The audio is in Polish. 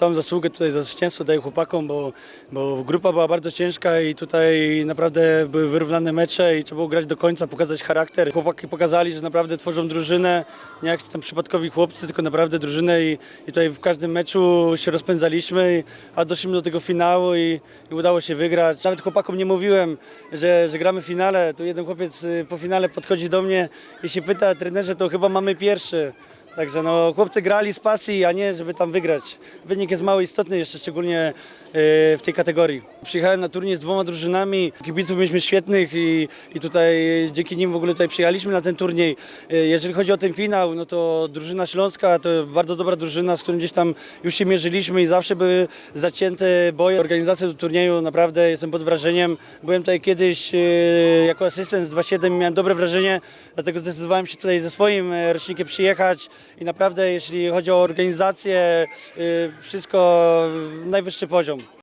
Całą zasługę tutaj za zwycięstwo daję chłopakom, bo, bo grupa była bardzo ciężka i tutaj naprawdę były wyrównane mecze i trzeba było grać do końca, pokazać charakter. Chłopaki pokazali, że naprawdę tworzą drużynę, nie jak tam przypadkowi chłopcy, tylko naprawdę drużynę i, i tutaj w każdym meczu się rozpędzaliśmy, a doszliśmy do tego finału i, i udało się wygrać. Nawet chłopakom nie mówiłem, że, że gramy w finale. Tu jeden chłopiec y, po finale podchodzi do mnie i się pyta, trenerze, to chyba mamy pierwszy. Także no, chłopcy grali z pasji, a nie żeby tam wygrać. Wynik jest mało istotny, jeszcze szczególnie e, w tej kategorii. Przyjechałem na turniej z dwoma drużynami, kibiców mieliśmy świetnych i, i tutaj dzięki nim w ogóle tutaj przyjechaliśmy na ten turniej. E, Jeżeli chodzi o ten finał, no to drużyna Śląska to bardzo dobra drużyna, z którą gdzieś tam już się mierzyliśmy i zawsze były zacięte boje. Organizacja do turnieju naprawdę jestem pod wrażeniem. Byłem tutaj kiedyś e, jako asystent z 2.7 i miałem dobre wrażenie, dlatego zdecydowałem się tutaj ze swoim e, rocznikiem przyjechać i naprawdę jeśli chodzi o organizację, y, wszystko najwyższy poziom.